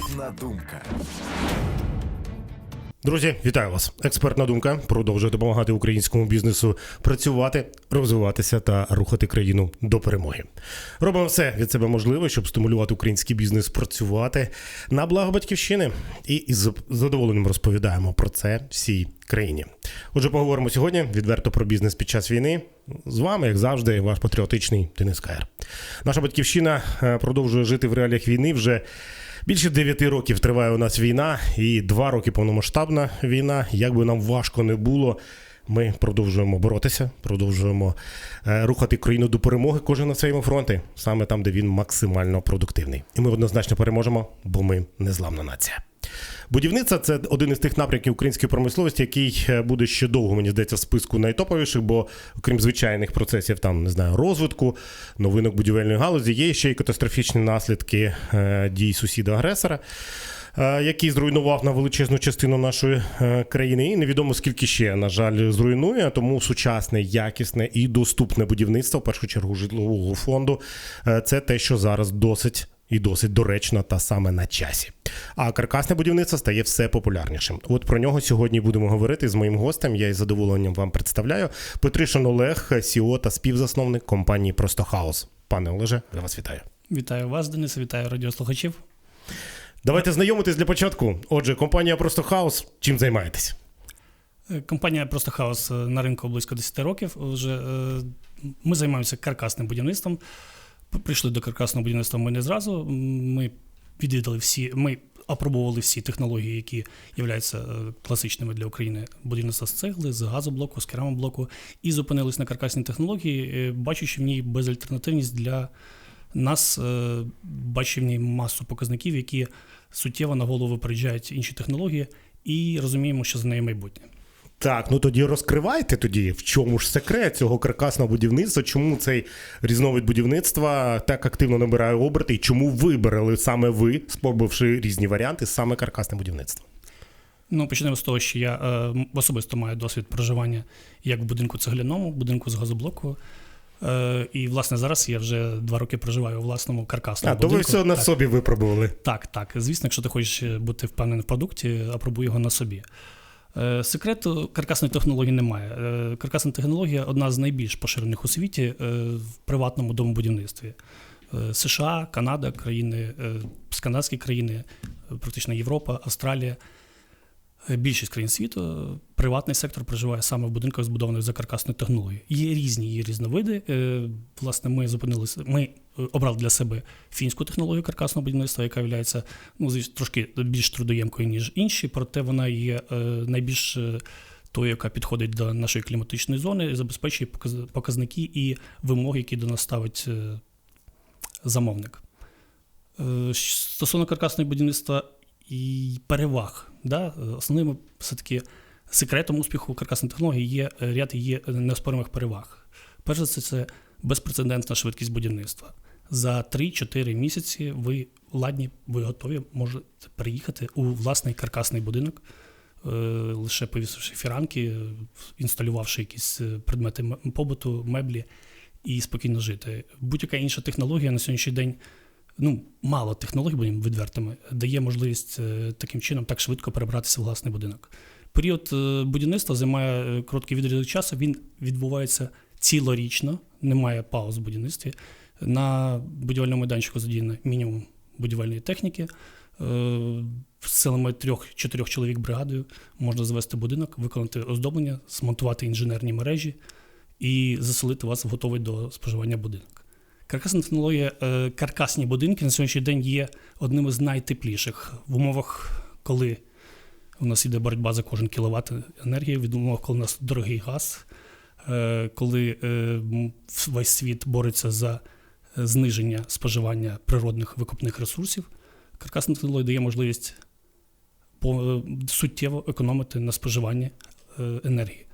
Експертна думка. Друзі, вітаю вас! Експертна думка продовжує допомагати українському бізнесу працювати, розвиватися та рухати країну до перемоги. Робимо все від себе можливе, щоб стимулювати український бізнес працювати на благо батьківщини. І із задоволенням розповідаємо про це всій країні. Отже, поговоримо сьогодні відверто про бізнес під час війни. З вами, як завжди, ваш патріотичний Денис Каєр. Наша батьківщина е, продовжує жити в реаліях війни вже. Більше 9 років триває у нас війна, і два роки повномасштабна війна. Як би нам важко не було, ми продовжуємо боротися, продовжуємо е, рухати країну до перемоги. Кожен на своєму фронті, саме там, де він максимально продуктивний. І ми однозначно переможемо, бо ми незламна нація. Будівництво це один із тих напрямків української промисловості, який е, буде ще довго, мені здається, в списку найтоповіших, бо окрім звичайних процесів, там не знаю, розвитку, новинок будівельної галузі, є ще й катастрофічні наслідки е, дій сусіда-агресора. е, Який зруйнував на величезну частину нашої країни, і невідомо скільки ще, на жаль, зруйнує. Тому сучасне, якісне і доступне будівництво, в першу чергу житлового фонду, це те, що зараз досить і досить доречно та саме на часі. А каркасне будівництво стає все популярнішим. От про нього сьогодні будемо говорити з моїм гостем. Я із задоволенням вам представляю Петришин Олег, СІО та співзасновник компанії Просто Хаус. Пане Олеже, я вас вітаю. Вітаю вас, Денис, вітаю радіослухачів. Давайте знайомитись для початку. Отже, компанія Просто Хаус. Чим займаєтесь? Е, Компанія Просто Хаус на ринку близько 10 років. Вже е, ми займаємося каркасним будівництвом. Прийшли до каркасного будівництва ми не зразу. Ми відвідали всі, ми опробували всі технології, які являються е, класичними для України будівництва з цегли, з газоблоку, з керамоблоку, і зупинились на каркасній технології, е, бачачи в ній безальтернативність для нас, е, бачачи в ній масу показників, які суттєво на голову випереджають інші технології, і розуміємо, що за нею майбутнє. Так, ну тоді розкривайте тоді, в чому ж секрет цього каркасного будівництва, чому цей різновид будівництва так активно набирає оберти, і чому вибрали саме ви, спробувавши різні варіанти, саме каркасне будівництво? Ну, почнемо з того, що я е, особисто маю досвід проживання як в будинку цегляному, в будинку з газоблоку. Е, і, власне, зараз я вже два роки проживаю у власному каркасному А, то ви будинку. все на так, собі випробували. так, так. Звісно, якщо ти хочеш бути впевненим в продукті, апробуй його на собі. Е, Секрету каркасної технології немає. Е, Каркасна технологія одна з найбільш поширених у світі е, в приватному домобудівництві. США, Канада, країни, скандинавські країни, практично Європа, Австралія. Більшість країн світу приватний сектор проживає саме в будинках, збудованих за каркасною технологією. Є різні її різновиди. Е, Власне, ми зупинилися. Ми е, обрали для себе фінську технологію каркасного будівництва, яка є ну, трошки більш трудоємкою, ніж інші, проте вона є е, найбільш тою, яка підходить до нашої кліматичної зони і забезпечує показники і вимоги, які до нас ставить замовник. Стосовно каркасного будівництва і переваг, да, основним все-таки секретом успіху каркасної технології є е, ряд її неоспоримих переваг. Перш за все, це безпрецедентна швидкість будівництва. За 3-4 місяці ви ладні, ви готові можете переїхати у власний каркасний будинок, е, лише повісивши фіранки, е, інсталювавши якісь предмети побуту, меблі і спокійно жити. Будь-яка інша технологія на сьогоднішній день, ну, мало технологій, будемо відвертими, дає можливість е, таким чином так швидко перебратися в власний будинок. Період е, будівництва займає е, короткий відрізок часу, він відбувається цілорічно, немає пауз в будівництві. На будівельному майданчику задіяно мінімум будівельної техніки. З силами трьох-чотирьох чоловік бригадою можна завести будинок, виконати оздоблення, змонтувати інженерні мережі і заселити вас в готовий до споживання будинок. Каркасна технологія, е, каркасні будинки на сьогоднішній день є одним із найтепліших в умовах, коли у нас йде боротьба за кожен кіловат енергії, в умовах, коли у нас дорогий газ, е, коли е, весь світ бореться за зниження споживання природних викопних ресурсів. Каркасна технологія дає можливість суттєво економити на споживанні енергії.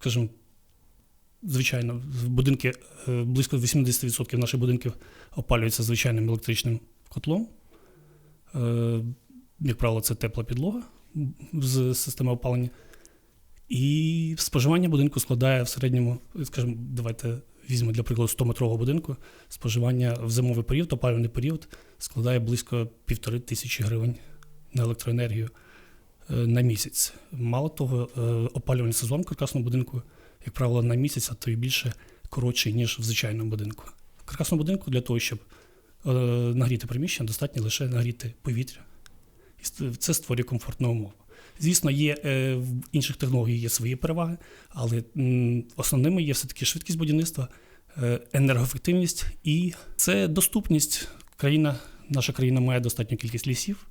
Скажімо, звичайно, будинки е, близько 80% наших будинків опалюються звичайним електричним котлом. Е, Як правило, це тепла підлога з системи опалення. І споживання будинку складає в середньому, скажімо, давайте візьмемо для прикладу 100-метрового будинку, споживання в зимовий період, опалювальний період складає близько півтори тисячі гривень на електроенергію е, на місяць. Мало того, опалювальний сезон в каркасному будинку, як правило, на місяць, а то й більше коротший, ніж в звичайному будинку. В каркасному будинку для того, щоб е, нагріти приміщення, достатньо лише нагріти повітря. І це створює комфортну умову. Звісно, є е, в інших технологій є свої переваги, але м, основними є все-таки швидкість будівництва, е, енергоефективність і це доступність. Країна, наша країна має достатню кількість лісів,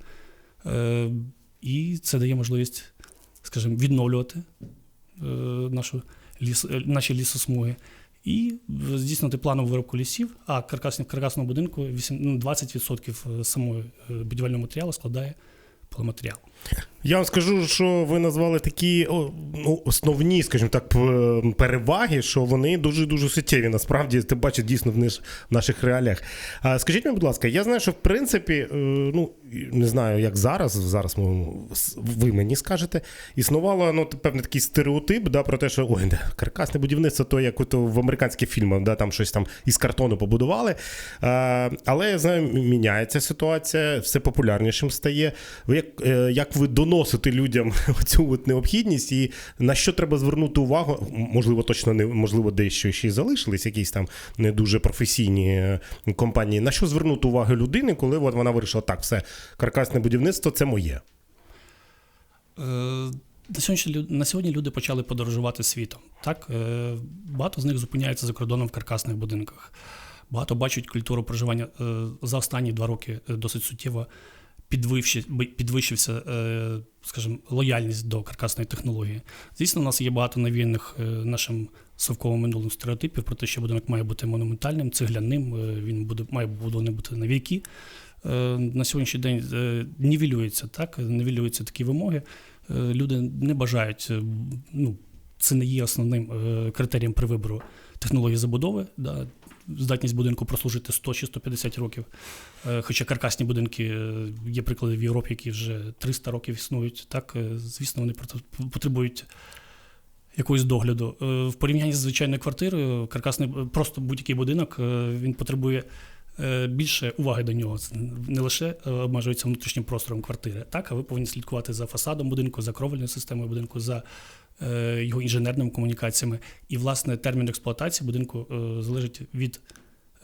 е, і це дає можливість, скажімо, відновлювати е, нашу ліс, е, наші лісосмуги. І е, здійснити планову виробку лісів, а каркасні, в каркасному будинку ну, 20% самого е, будівельного матеріалу складає пиломатеріал. Я вам скажу, що ви назвали такі ну, основні, скажімо так, переваги, що вони дуже дуже суттєві. Насправді ти бачиш дійсно в, наших реаліях. Скажіть мені, будь ласка, я знаю, що в принципі, е, ну не знаю, як зараз, зараз ви мені скажете, існувало ну, певний такий стереотип да, про те, що ой, да, каркасне будівництво, то як от в американських фільмах, да, там щось там із картону побудували. Але я знаю, міняється ситуація, все популярнішим стає. Ви як, е, ви доносите людям цю от необхідність і на що треба звернути увагу? Можливо, точно не можливо, дещо ще й залишились, якісь там не дуже професійні е, компанії. На що звернути увагу людини, коли от вона вирішила, так, все, каркасне будівництво це моє. Е, На сьогодні, на сьогодні люди почали подорожувати світом. Так? Е, Багато з них зупиняються за кордоном в каркасних будинках. Багато бачать культуру проживання за останні два роки досить суттєво би- підвищився, е, скажімо, лояльність до каркасної технології. Звісно, у нас є багато навіяних е, нашим совковим минулим стереотипів про те, що будинок має бути монументальним, цегляним, е, він буде, має побудований бути на віки. На сьогоднішній день нівелюється, так? нівелюються такі вимоги. Люди не бажають, ну, це не є основним критерієм при вибору технології забудови. Да? Здатність будинку прослужити 100 чи 150 років. Е, Хоча каркасні будинки е, є приклади в Європі, які вже 300 років існують. Так, е, звісно, вони потребують якогось догляду. В порівнянні з звичайною квартирою, каркасний просто будь-який будинок він потребує більше уваги до нього. Не лише обмежується внутрішнім простором квартири, так, а ви повинні слідкувати за фасадом будинку, за кровельною системою будинку, за його інженерними комунікаціями. І, власне, термін експлуатації будинку е, залежить від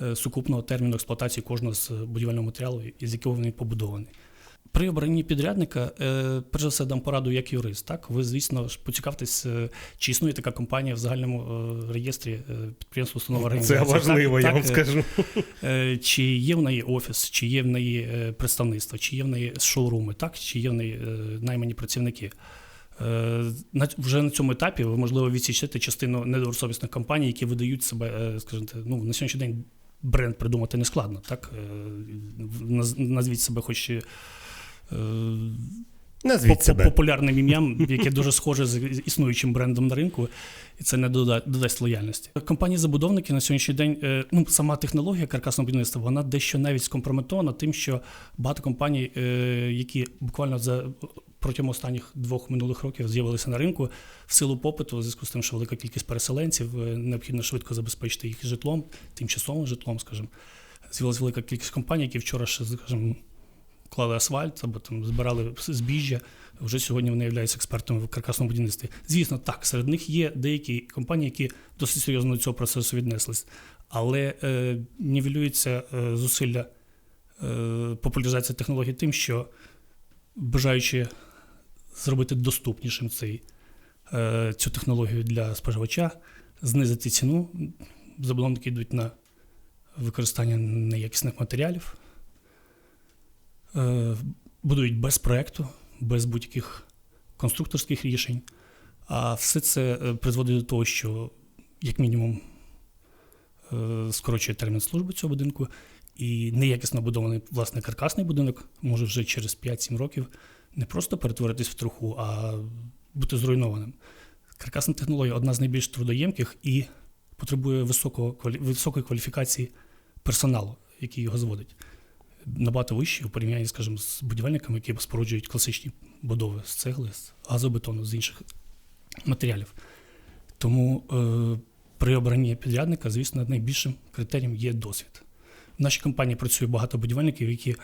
е, сукупного терміну експлуатації кожного з будівельного матеріалу, із якого він побудований. При обранні підрядника, е, перш за все, дам пораду як юрист. Так, ви, звісно поцікавтесь, е, чи існує така компанія в загальному е, реєстрі е, підприємств, установ Це важливо, Так, я так, вам е, скажу. Е, Чи є в неї офіс, чи є в неї е, представництво, чи є в неї шоуруми, так, чи є в неї е, наймані працівники. Е, вже на цьому етапі ви, можливо, відсічете частину недобросовісних компаній, які видають себе, е, скажімо, ну, на сьогоднішній день бренд придумати не складно. Так? Е, Назвіть себе хоч. Назвіть себе. популярним ім'ям, яке дуже схоже з існуючим брендом на ринку, і це не дода- додасть лояльності. Компанії-забудовники на сьогоднішній день, ну сама технологія каркасного будівництва, вона дещо навіть скомпрометована тим, що багато компаній, які буквально за протягом останніх двох минулих років з'явилися на ринку в силу попиту, в зв'язку з тим, що велика кількість переселенців, е, необхідно швидко забезпечити їх житлом, тимчасовим житлом, скажімо. З'явилася велика кількість компаній, які вчора ще, скажімо, клали асфальт або там збирали збіжжя. Вже сьогодні вони являються експертами в каркасному будівництві. Звісно, так, серед них є деякі компанії, які досить серйозно до цього процесу віднеслись, але е, нівелюється е, зусилля е, популяризації технологій тим, що бажаючи зробити доступнішим цей, е, цю технологію для споживача, знизити ціну, забудовники йдуть на використання неякісних матеріалів. Е, будують без проекту, без будь-яких конструкторських рішень. А все це е, призводить до того, що, як мінімум, скорочує термін служби цього будинку, і неякісно будований власне каркасний будинок може вже через 5-7 років не просто перетворитись в труху, а бути зруйнованим. Каркасна технологія одна з найбільш трудоємких і потребує високого, високої кваліфікації персоналу, який його зводить набагато вищі у порівнянні, скажімо, з будівельниками, які споруджують класичні будови з цегли, з газобетону, з інших матеріалів. Тому е, при обранні підрядника, звісно, найбільшим критерієм є досвід. В нашій компанії працює багато будівельників, які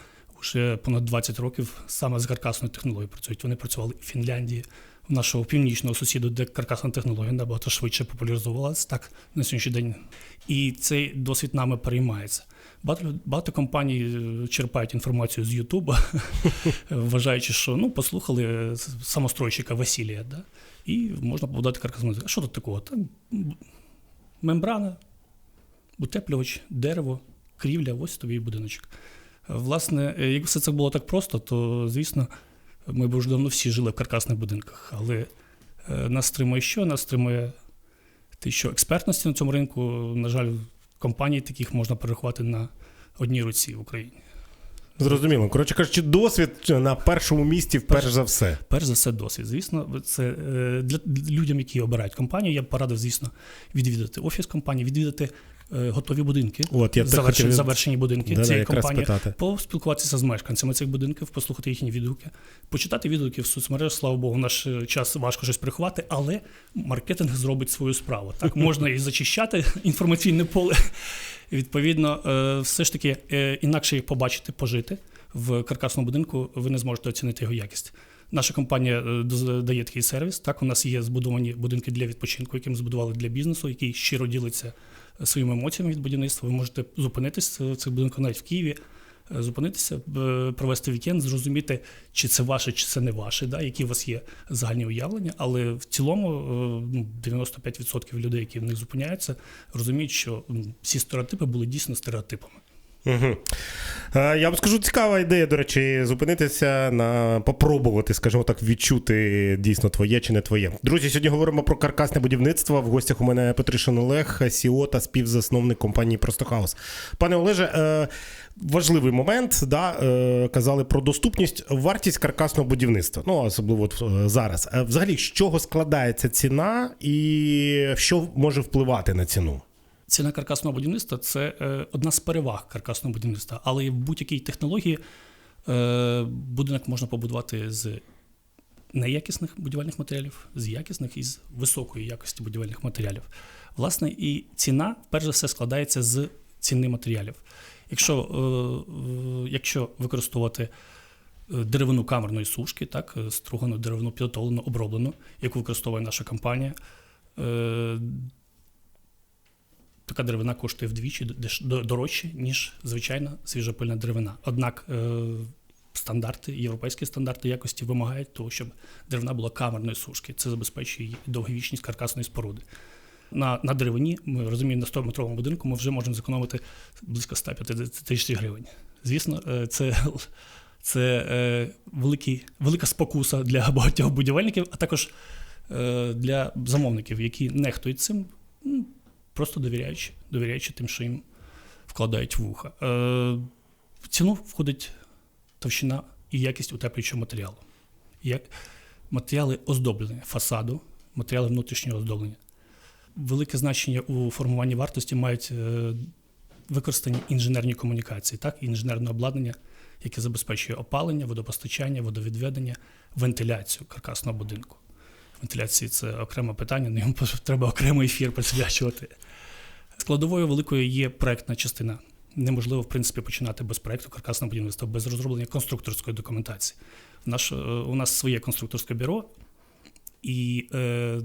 вже понад 20 років саме з каркасною технологією працюють. Вони працювали в Фінляндії, в нашого північного сусіду, де каркасна технологія набагато швидше популяризувалася так на сьогоднішній день. І цей досвід нами переймається. Багато, багато компаній е, черпають інформацію з Ютуба, вважаючи, що ну, послухали е, самостройщика Василія, да? і можна побудувати каркасну. А що тут такого? Там мембрана, утеплювач, дерево, крівля, ось тобі будиночок. Власне, е, якби все це було так просто, то звісно, ми б вже давно всі жили в каркасних будинках. Але е, нас стримує що? Нас стримує те, що експертності на цьому ринку, на жаль, компаній таких можна перерахувати на одній руці в Україні. Зрозуміло. Коротше кажучи, досвід на першому місці, перш за все. Перш за все, досвід. Звісно, це е, для людям, які обирають компанію, я б порадив, звісно, відвідати офіс компанії, відвідати готові будинки, От я завершені, хотів- завершені будинки Да-да, цієї якраз компанії, поспілкуватися з мешканцями цих будинків, послухати їхні відгуки, почитати відгуки в соцмережах. Слава Богу, в наш е, час важко щось приховати, але маркетинг зробить свою справу. Так можна і зачищати інформаційне поле. Відповідно, е, все ж таки е, інакше їх побачити, пожити в каркасному будинку, ви не зможете оцінити його якість. Наша компанія е, дає такий сервіс. Так, у нас є збудовані будинки для відпочинку, які ми збудували для бізнесу, який щиро ділиться е, своїми емоціями від будівництва. Ви можете зупинитися в цих будинках навіть в Києві, е, зупинитися, е, провести вікенд, зрозуміти, чи це ваше, чи це не ваше, да, які у вас є загальні уявлення. Але в цілому е, ну, 95% людей, які в них зупиняються, розуміють, що всі стереотипи були дійсно стереотипами. Угу. Я вам скажу, цікава ідея, до речі, зупинитися на попробувати, скажімо так, відчути дійсно твоє чи не твоє. Друзі, сьогодні говоримо про каркасне будівництво. В гостях у мене Петришин Олег, СІО та співзасновник компанії Простохаус. Пане Олеже, е, важливий момент. Да, е, казали про доступність, вартість каркасного будівництва. Ну, особливо зараз. Взагалі, з чого складається ціна і що може впливати на ціну? Ціна каркасного будівництва це е, одна з переваг каркасного будівництва, але в будь-якій технології е, будинок можна побудувати з неякісних будівельних матеріалів, з якісних і з високої якості будівельних матеріалів. Власне, і ціна, перш за все, складається з ціни матеріалів. Якщо, е, якщо використовувати деревину камерної сушки, так, стругану деревину підготовлену, оброблену, яку використовує наша компанія. Така деревина коштує вдвічі дорожче, ніж звичайна свіжопильна деревина. Однак е, стандарти, європейські стандарти якості вимагають того, щоб деревина була камерної сушки. Це забезпечує її довговічність каркасної споруди. На, на деревині, ми розуміємо, на 100-метровому будинку ми вже можемо зекономити близько 150 тисяч гривень. Звісно, е, це, це е, великий, велика спокуса для багатьох будівельників, а також для замовників, які нехтують цим, просто довіряючи, довіряючи тим, що їм вкладають в вуха. Е, в ціну входить товщина і якість утеплюючого матеріалу. Як матеріали оздоблення фасаду, матеріали внутрішнього оздоблення. Велике значення у формуванні вартості мають е, використані інженерні комунікації, так, інженерне обладнання, яке забезпечує опалення, водопостачання, водовідведення, вентиляцію каркасного будинку. Вентиляції це окреме питання, на ньому треба окремий ефір присвячувати. Складовою великою є проектна частина. Неможливо, в принципі, починати без проекту каркасного будівництва, без розроблення конструкторської документації. Наш, е, у нас своє конструкторське бюро, і е,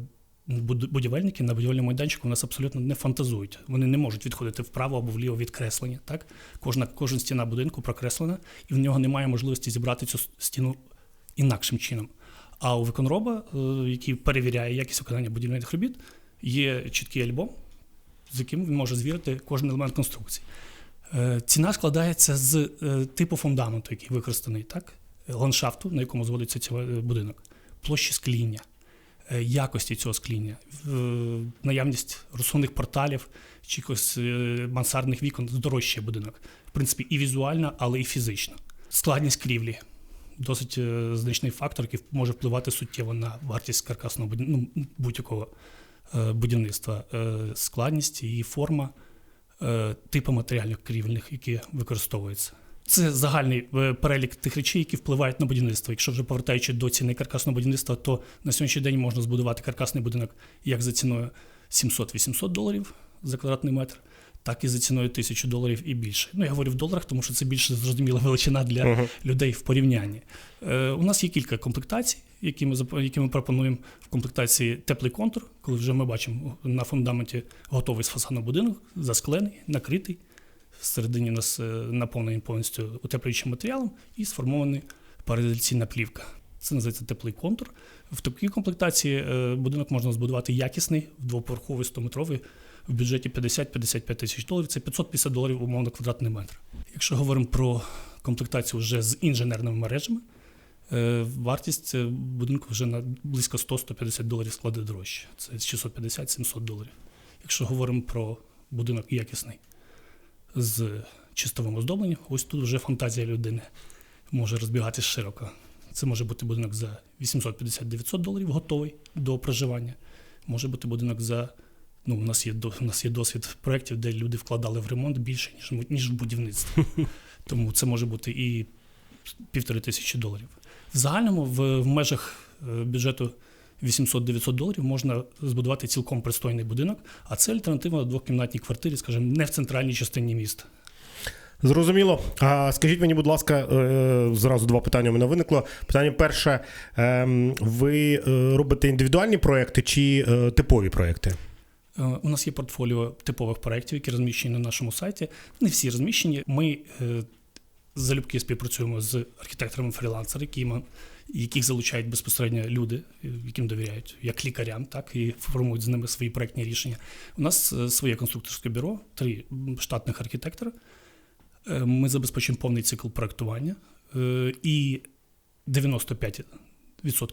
будівельники на будівельному майданчику у нас абсолютно не фантазують. Вони не можуть відходити вправо або вліво від креслення. Так? Кожна, кожна стіна будинку прокреслена, і в нього немає можливості зібрати цю стіну інакшим чином. А у виконроба, е, який перевіряє якість виконання будівельних робіт, є чіткий альбом, з яким він може звірити кожен елемент конструкції. Е, Ціна складається з е, типу фундаменту, який використаний, так? ландшафту, на якому зводиться цей будинок, площі скління, якості цього скління, наявність розсувних порталів чи якось мансардних вікон здорожчає будинок. В принципі, і візуально, але і фізично. Складність крівлі. Досить е, значний фактор, який може впливати суттєво на вартість каркасного ну, будь-якого е, будівництва. Е, Складність, її форма, типи матеріалів крівельних, які використовуються. Це загальний перелік тих речей, які впливають на будівництво. Якщо вже повертаючи до ціни каркасного будівництва, то на сьогоднішній день можна збудувати каркасний будинок як за ціною 700-800 доларів за квадратний метр, так і за ціною 1000 доларів і більше. Ну, я говорю в доларах, тому що це більш зрозуміла величина для Мгм. людей в порівнянні. Е, у нас є кілька комплектацій, які ми, які ми пропонуємо в комплектації теплий контур, коли вже ми бачимо на фундаменті готовий з фасаду будинок, засклений, накритий. Всередині у нас е, наповнений повністю утеплюючим матеріалом і сформований паралізаційна плівка. Це називається теплий контур. В такій комплектації е, будинок можна збудувати якісний, двоповерховий 100-метровий в бюджеті 50-55 тисяч доларів. Це 550 доларів умовно квадратний метр. Якщо говоримо про комплектацію вже з інженерними мережами, е, вартість е, будинку вже на близько 100-150 доларів складе дорожче. Це 650-700 доларів. Якщо говоримо про будинок якісний з чистовим оздобленням, ось тут вже фантазія людини може розбігатися широко. Це може бути будинок за 850-900 доларів, готовий до проживання. Може бути будинок за. Ну, у нас є до- у нас є досвід проєктів, де люди вкладали в ремонт більше, ніж, ніж в будівництво. Тому це може бути і півтори тисячі доларів. В загальному в, в межах е, бюджету 800-900 доларів можна збудувати цілком пристойний будинок, а це альтернатива двокімнатній квартирі, скажімо, не в центральній частині міста. Зрозуміло. А скажіть мені, будь ласка, е, зразу два питання у мене виникло. Питання перше: ем, ви е, робите індивідуальні проекти чи типові проекти? Е, У нас є портфоліо типових проєктів, які розміщені на нашому сайті. Не всі розміщені. Ми е, залюбки співпрацюємо з архітекторами фрілансерами, які яких залучають безпосередньо люди, е, яким довіряють, як лікарям, так і формують з ними свої проєктні рішення. У нас своє конструкторське бюро, три штатних архітектора. Ми забезпечуємо повний цикл проєктування. Е, І 95%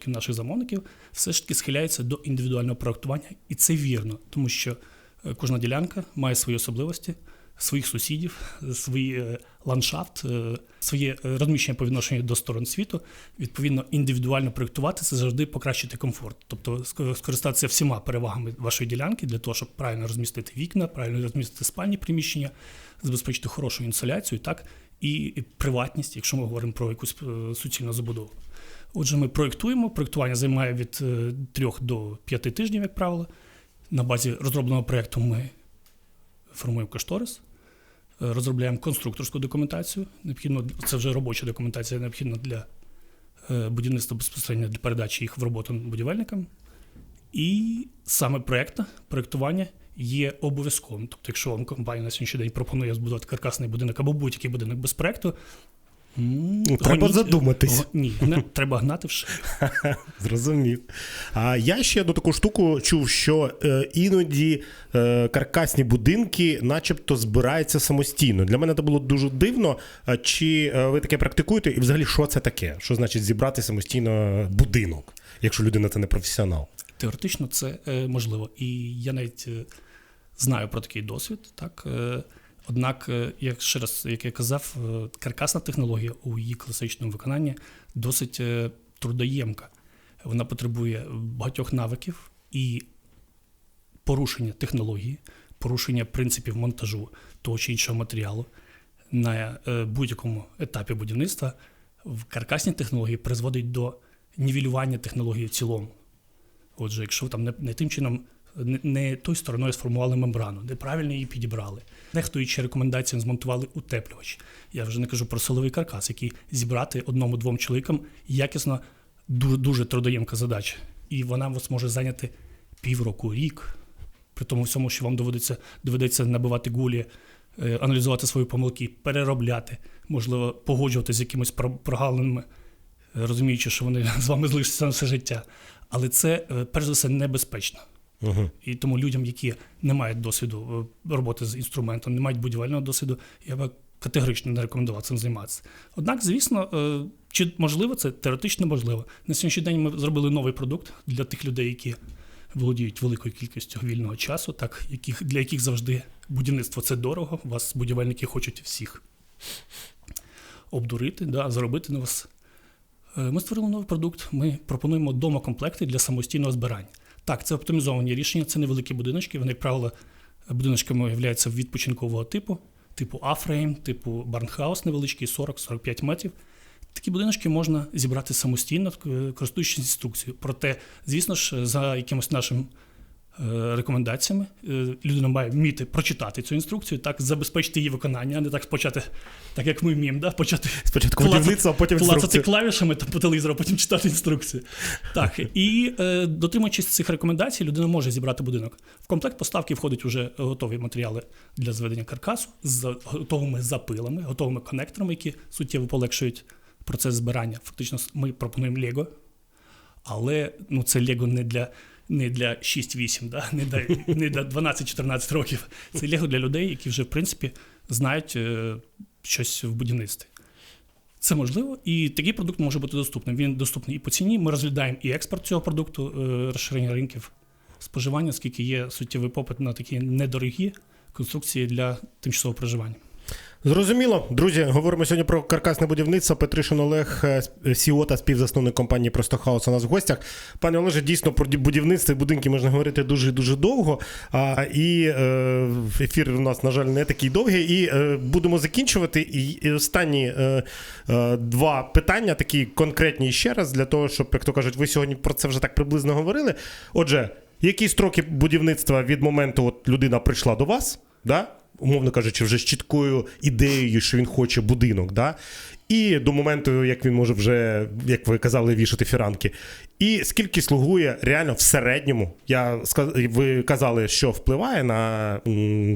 наших замовників все ж таки схиляються до індивідуального проєктування, і це вірно, тому що е, кожна ділянка має свої особливості, своїх сусідів, свій е, ландшафт, е, своє розміщення по відношенню до сторон світу. Відповідно, індивідуально проєктувати це завжди покращити комфорт, тобто скористатися всіма перевагами вашої ділянки для того, щоб правильно розмістити вікна, правильно розмістити спальні приміщення, забезпечити хорошу інсоляцію, так і приватність, якщо ми говоримо про якусь е, суцільну забудову. Отже, ми проєктуємо. Проєктування займає від 3 до 5 тижнів, як правило. На базі розробленого проєкту ми формуємо кошторис, е, розробляємо конструкторську документацію. Необхідно, це вже робоча документація, необхідна для е, будівництва безпосередньо для передачі їх в роботу будівельникам. І саме проєктне проєктування є обов'язковим. Тобто, якщо вам компанія на сьогоднішній день пропонує збудувати каркасний будинок або будь-який будинок без проєкту, м, Ну, треба гоніть- задуматись. го- Ні, не, треба гнати в. Зрозумів. А я ще одну таку штуку чув, що е, іноді е, каркасні будинки, начебто, збираються самостійно. Для мене це було дуже дивно. Чи е, ви таке практикуєте? І взагалі, що це таке? Що значить зібрати самостійно будинок, якщо людина це не професіонал? Теоретично це е, можливо. І я навіть е, знаю про такий досвід. Так? Е, однак, е, як ще раз, як я казав, е, каркасна технологія у її класичному виконанні досить трудоємка. Вона потребує багатьох навиків і порушення технології, порушення принципів монтажу того чи іншого матеріалу на будь-якому етапі будівництва в каркасній технології призводить до нівелювання технології в цілому. Отже, якщо там не, не тим чином, не, тою стороною сформували мембрану, неправильно її підібрали, нехтуючи рекомендаціям, змонтували утеплювач. Я вже не кажу про силовий каркас, який зібрати одному-двом чоловікам якісно дуже, дуже трудоємка задача. І вона вас може зайняти півроку, рік. При тому всьому, що вам доведеться, доведеться набивати гулі, е, аналізувати свої помилки, переробляти, можливо, погоджуватися з якимись про- прогалинами, е, розуміючи, що вони з вами залишаться на все життя. Але це, е, перш за все, небезпечно. Угу. І тому людям, які не мають досвіду е, роботи з інструментом, не мають будівельного досвіду, я би категорично не рекомендував цим займатися. Однак, звісно, е, чи можливо це теоретично можливо. На сьогоднішній день ми зробили новий продукт для тих людей, які володіють великою кількістю вільного часу, так яких для яких завжди будівництво це дорого. Вас будівельники хочуть всіх обдурити, да, заробити на вас. Е, Ми створили новий продукт. Ми пропонуємо домокомплекти для самостійного збирання. Так, це оптимізовані рішення, це невеликі будиночки. Вони, як правило, будиночками являються відпочинкового типу, типу А-фрейм, типу барнхаус невеличкий, 40-45 метрів. Такі будиночки можна зібрати самостійно, е, користуючись інструкцією. Проте, звісно ж, за якимось нашим рекомендаціями. Е, Людина має вміти прочитати цю інструкцію, так забезпечити її виконання, а не так почати, так як ми вміємо, да? почати Спочатку клацати- а потім клацати клавішами та по телевізору, а потім читати інструкцію. Так, і е, дотримуючись цих рекомендацій, людина може зібрати будинок. В комплект поставки входять вже готові матеріали для зведення каркасу з готовими запилами, готовими конекторами, які суттєво полегшують процес збирання. Фактично, ми пропонуємо Лего, але ну, це Лего не для. Не для 6-8, да? не для, не для 12-14 років. Це Лего для людей, які вже, в принципі, знають е, щось в будівництві. Це можливо, і такий продукт може бути доступним. Він доступний і по ціні. Ми розглядаємо і експорт цього продукту, е, розширення ринків споживання, оскільки є суттєвий попит на такі недорогі конструкції для тимчасового проживання. Зрозуміло, друзі, говоримо сьогодні про каркасне будівництво. Петришин Олег, е, СІО та співзасновник компанії Просто Хаус у нас в гостях. Пане Олеже, дійсно про будівництво і будинки можна говорити дуже дуже довго. А, і е, ефір у нас, на жаль, не такий довгий. І е, будемо закінчувати. І, останні е, е, два питання, такі конкретні ще раз, для того, щоб, як то кажуть, ви сьогодні про це вже так приблизно говорили. Отже, які строки будівництва від моменту, от людина прийшла до вас, да? Умовно кажучи, вже з чіткою ідеєю, що він хоче будинок, да? і до моменту, як він може вже, як ви казали, вішати фіранки. І скільки слугує реально в середньому? Я ви казали, що впливає на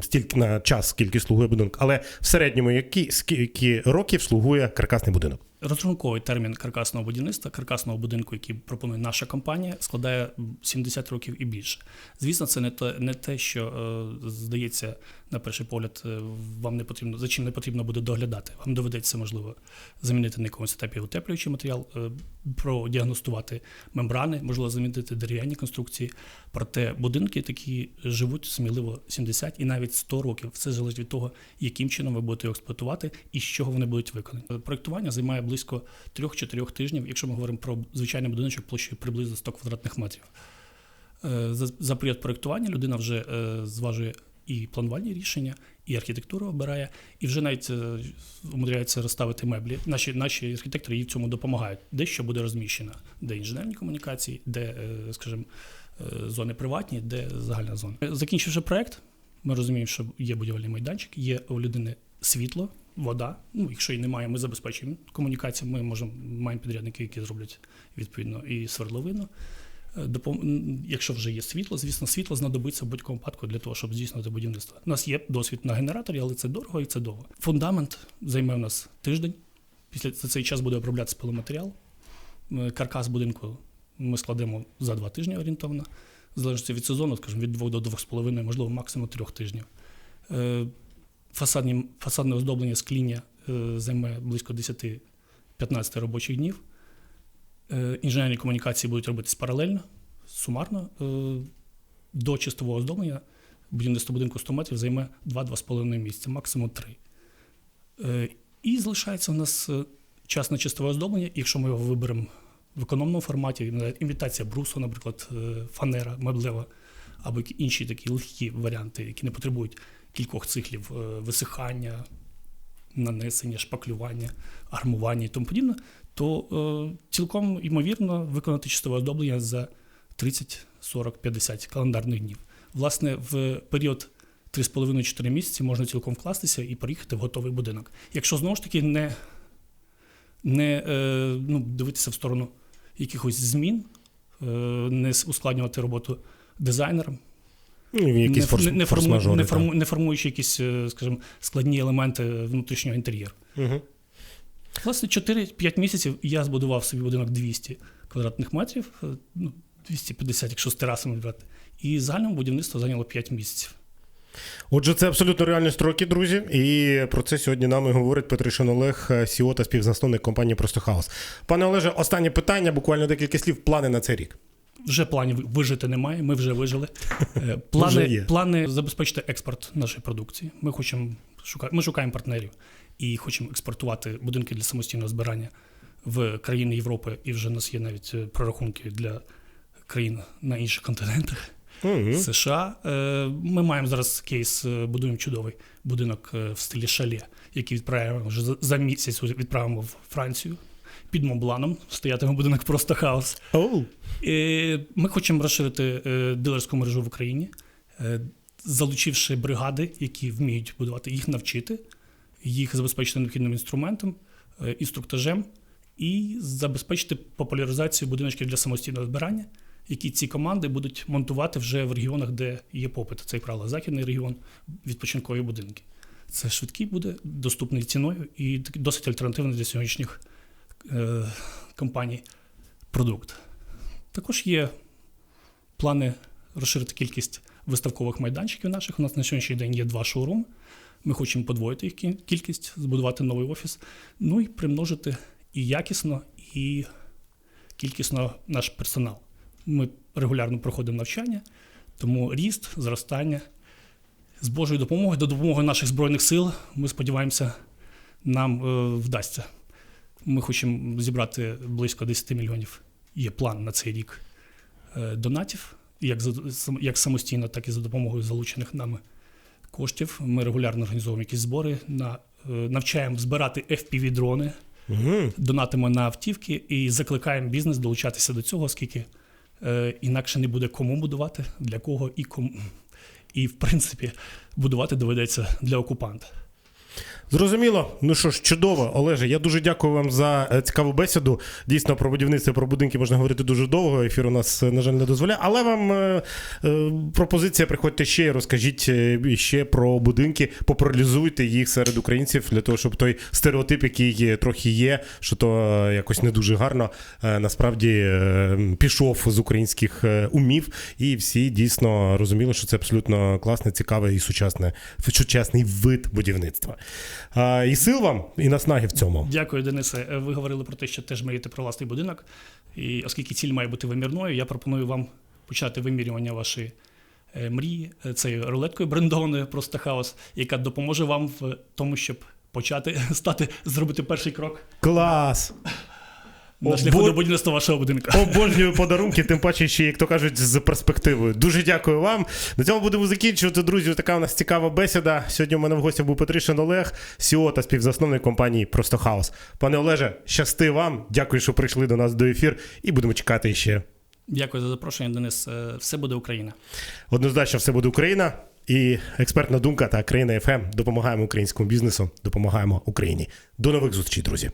стільки на час, скільки слугує будинок, але в середньому які скільки років слугує каркасний будинок? Розрахунковий термін каркасного будівництва, каркасного будинку, який пропонує наша компанія, складає 70 років і більше. Звісно, це не те, не те що е, здається на перший погляд, е, вам не потрібно за чим не потрібно буде доглядати. Вам доведеться можливо замінити на якомусь етапі утеплюючий матеріал, е, продіагностувати мембрани, можливо, замінити дерев'яні конструкції. Проте будинки такі живуть сміливо 70 і навіть 100 років. Все залежить від того, яким чином ви будете його експлуатувати і з чого вони будуть виконані. Проектування займає близько 3-4 тижнів, якщо ми говоримо про звичайний будиночок площею приблизно 100 квадратних метрів. Е, За, період проектування людина вже е, зважує і планувальні рішення, і архітектуру обирає, і вже навіть е, умудряється розставити меблі. Наші, наші архітектори їй в цьому допомагають. Де що буде розміщено, де інженерні комунікації, де, скажімо, зони приватні, де загальна зона. Закінчивши проект, ми розуміємо, що є будівельний майданчик, є у людини світло, вода. Ну, якщо її немає, ми забезпечуємо комунікацію. Ми можемо маємо підрядники, які зроблять відповідно і свердловину. Е, Якщо вже є світло, звісно, світло знадобиться в будь-якому випадку для того, щоб здійснювати будівництво. У нас є досвід на генераторі, але це дорого і це довго. Фундамент займе у нас тиждень. Після цей час буде оброблятися пиломатеріал. Е, Каркас будинку ми складемо за два тижні орієнтовно. В залежності від сезону, скажімо, від 2 до 2,5, можливо, максимум трьох тижнів. Фасадні, фасадне оздоблення скління е, займе близько 10-15 робочих днів. Е, Інженерні комунікації будуть робитись паралельно, сумарно. Е, До чистового оздоблення будівництво будинку 100 метрів займе 2-2,5 місяці, максимум 3. Е, І залишається у нас час на чистове оздоблення, якщо ми його виберемо в економному форматі, імітація брусу, наприклад, фанера, меблева, або інші такі легкі варіанти, які не потребують кількох циклів е, висихання, нанесення, шпаклювання, армування і тому подібне, то е, цілком ймовірно виконати чистове оздоблення за 30, 40, 50 календарних днів. Власне, в період 3,5-4 місяці можна цілком вкластися і приїхати в готовий будинок. Якщо знову ж таки не, не е, ну, дивитися в сторону якихось змін, не ускладнювати роботу дизайнерам, якісь форс, не, не, форму, не, форму, не формуючи якісь, е, скажімо, складні елементи внутрішнього інтер'єру. Мгм. Власне, 4-5 місяців я збудував собі будинок 200 квадратних метрів, е, ну, 250, якщо з терасами брати. І загальному будівництво зайняло 5 місяців. Отже, це абсолютно реальні строки, друзі. І про це сьогодні нам і говорить Петришин Олег, СІО та співзасновник компанії Просто Хаус. Пане Олеже, останнє питання, буквально декілька слів. Плани на цей рік. Вже планів вижити немає, ми вже вижили. Е, Вже Плани, плани забезпечити експорт нашої продукції. Ми хочемо шука... ми шукаємо партнерів і хочемо експортувати будинки для самостійного збирання в країни Європи. І вже у нас є навіть е, прорахунки для країн на інших континентах. Мгм. США. Е, Ми маємо зараз кейс, будуємо чудовий будинок в стилі шале, який відправимо вже за- за місяць відправимо в Францію. Під Монбланом стоятиме будинок просто хаос. Е, Ми хочемо розширити е, дилерську мережу в Україні, е, залучивши бригади, які вміють будувати, їх навчити, їх забезпечити необхідним інструментом, е, інструктажем і забезпечити популяризацію будиночків для самостійного збирання, які ці команди будуть монтувати вже в регіонах, де є попит. Це, як правило, західний регіон, відпочинкові будинки. Це швидкий буде, доступний ціною і досить альтернативний для сьогоднішніх компаній продукт. Також є плани розширити кількість виставкових майданчиків наших. У нас на сьогоднішній день є два шоуруми. Ми хочемо подвоїти їх кількість, збудувати новий офіс, ну і примножити і якісно, і кількісно наш персонал. Ми регулярно проходимо навчання, тому ріст, зростання з Божою допомогою, до допомоги наших Збройних сил, ми сподіваємося, нам е, вдасться. Ми хочемо зібрати близько 10 мільйонів. Є план на цей рік е, донатів, як, як самостійно, так і за допомогою залучених нами коштів. Ми регулярно організовуємо якісь збори, на, е, навчаємо збирати FPV-дрони, Угу. донатимо на автівки і закликаємо бізнес долучатися до цього, оскільки е, інакше не буде кому будувати, для кого і кому. І, в принципі, будувати доведеться для окупанта. Зрозуміло. Ну що ж, чудово, Олеже. Я дуже дякую вам за е, цікаву бесіду. Дійсно, про будівництво, про будинки можна говорити дуже довго. Ефір у нас, е, на жаль, не дозволяє. Але вам е, пропозиція: приходьте ще і розкажіть ще про будинки, популяризуйте їх серед українців для того, щоб той стереотип, який трохи є, що то якось не дуже гарно, насправді пішов з українських умів, і всі дійсно розуміли, що це абсолютно класне, цікаве і сучасне, сучасний вид будівництва. І сил вам, і наснаги в цьому. Дякую, Денисе. Е, Ви говорили про те, що теж мрієте про власний будинок. І оскільки ціль має бути вимірною, я пропоную вам почати вимірювання вашої е, мрії е, цією рулеткою брендованою просто хаос, яка допоможе вам в тому, щоб почати стати, зробити перший крок Клас! На шляху бо- до будівництва вашого будинку. Обожнюю подарунки, тим паче ще, як то кажуть, з перспективою. Дуже дякую вам. На цьому будемо закінчувати, друзі. Така у нас цікава бесіда. Сьогодні у мене в гостях був Петришин Олег, СІО та співзасновник компанії Просто Хаос. Пане Олеже, щасти вам. Дякую, що прийшли до нас до ефір, і будемо чекати ще. Дякую за запрошення, Денис. Е, Все буде Україна. Однозначно, все буде Україна. І експертна думка та країна ФМ допомагаємо українському бізнесу, допомагаємо Україні. До нових зустрічей, друзі.